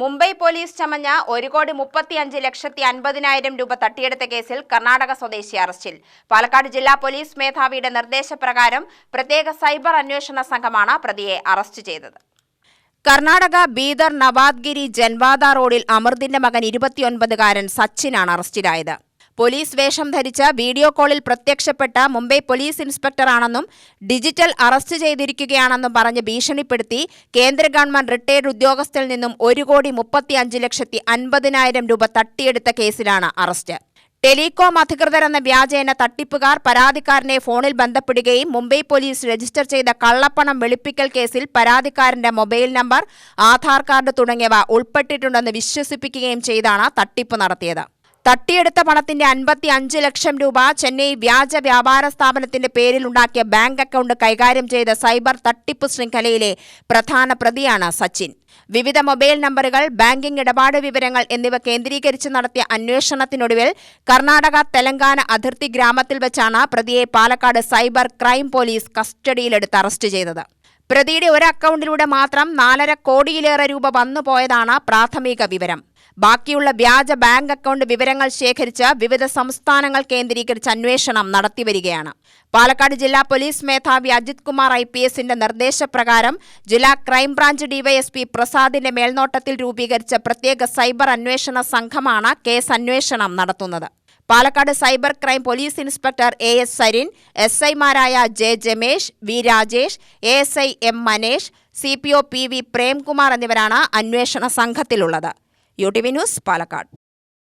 Mumbai police ചമഞ്ഞ ഒരു കോടി മുപ്പത്തി അഞ്ച് ലക്ഷത്തി അൻപതിനായിരം രൂപ തട്ടിയെടുത്ത കേസിൽ കർണാടക സ്വദേശി അറസ്റ്റിൽ. പാലക്കാട് ജില്ലാ പോലീസ് മേധാവിയുടെ നിർദ്ദേശപ്രകാരം പ്രത്യേക സൈബർ അന്വേഷണ സംഘമാണ് പ്രതിയെ അറസ്റ്റ് ചെയ്തത്. കർണാടക ബീദർ നവാദ്ഗിരി ജൻവാദ റോഡിൽ അമൃതിന്റെ മകൻ ഇരുപത്തിയൊൻപതുകാരൻ സച്ചിനാണ് അറസ്റ്റിലായത്. പോലീസ് വേഷം ധരിച്ച വീഡിയോ കോളിൽ പ്രത്യക്ഷപ്പെട്ട മുംബൈ പോലീസ് ഇൻസ്പെക്ടറാണെന്നും ഡിജിറ്റൽ അറസ്റ്റ് ചെയ്തിരിക്കുകയാണെന്നും പറഞ്ഞ് ഭീഷണിപ്പെടുത്തി കേന്ദ്ര ഗവൺമെന്റ് റിട്ടയർഡ് ഉദ്യോഗസ്ഥരിൽ നിന്നും ഒരു കോടി മുപ്പത്തി അഞ്ച് ലക്ഷത്തി അൻപതിനായിരം രൂപ തട്ടിയെടുത്ത കേസിലാണ് അറസ്റ്റ്. ടെലികോം അധികൃതർ എന്ന വ്യാജേന തട്ടിപ്പുകാർ പരാതിക്കാരനെ ഫോണിൽ ബന്ധപ്പെടുകയും മുംബൈ പോലീസ് രജിസ്റ്റർ ചെയ്ത കള്ളപ്പണം വെളുപ്പിക്കൽ കേസിൽ പരാതിക്കാരന്റെ മൊബൈൽ നമ്പർ ആധാർ കാർഡ് തുടങ്ങിയവ ഉൾപ്പെട്ടിട്ടുണ്ടെന്ന് വിശ്വസിപ്പിക്കുകയും ചെയ്താണ് തട്ടിപ്പ് നടത്തിയത്. തട്ടിയെടുത്ത പണത്തിന്റെ അൻപത്തി അഞ്ച് ലക്ഷം രൂപ ചെന്നൈ വ്യാജ വ്യാപാര സ്ഥാപനത്തിന്റെ പേരിൽ ഉണ്ടാക്കിയ ബാങ്ക് അക്കൗണ്ട് കൈകാര്യം ചെയ്ത സൈബർ തട്ടിപ്പ് ശൃംഖലയിലെ പ്രധാന പ്രതിയാണ് സച്ചിൻ. വിവിധ മൊബൈൽ നമ്പറുകൾ ബാങ്കിംഗ് ഇടപാട് വിവരങ്ങൾ എന്നിവ കേന്ദ്രീകരിച്ച് നടത്തിയ അന്വേഷണത്തിനൊടുവിൽ കർണാടക തെലങ്കാന അതിർത്തി ഗ്രാമത്തിൽ വെച്ചാണ് പ്രതിയെ പാലക്കാട് സൈബർ ക്രൈം പോലീസ് കസ്റ്റഡിയിലെടുത്ത് അറസ്റ്റ് ചെയ്തത്. പ്രതിയുടെ ഒരു അക്കൗണ്ടിലൂടെ മാത്രം നാലര കോടിയിലേറെ രൂപ വന്നുപോയതാണ് പ്രാഥമിക വിവരം. ബാക്കിയുള്ള വ്യാജ ബാങ്ക് അക്കൗണ്ട് വിവരങ്ങൾ ശേഖരിച്ച് വിവിധ സംസ്ഥാനങ്ങൾ കേന്ദ്രീകരിച്ച് അന്വേഷണം നടത്തിവരികയാണ് പാലക്കാട് ജില്ലാ പോലീസ് മേധാവി അജിത് കുമാർ ഐ പി എസിന്റെ നിർദ്ദേശപ്രകാരം ജില്ലാ ക്രൈംബ്രാഞ്ച് ഡിവൈഎസ്പി പ്രസാദിന്റെ മേൽനോട്ടത്തിൽ രൂപീകരിച്ച പ്രത്യേക സൈബർ അന്വേഷണ സംഘമാണ് കേസ് അന്വേഷണം നടത്തുന്നത്. Palakkad cyber crime police inspector A S Sarin S ഐമാരായ J Jamesh V Rajesh A S I M Manesh C P O P V Premkumar എന്നിവരാണ് അന്വേഷണ സംഘത്തിലുള്ളത്. U T V news Palakkad.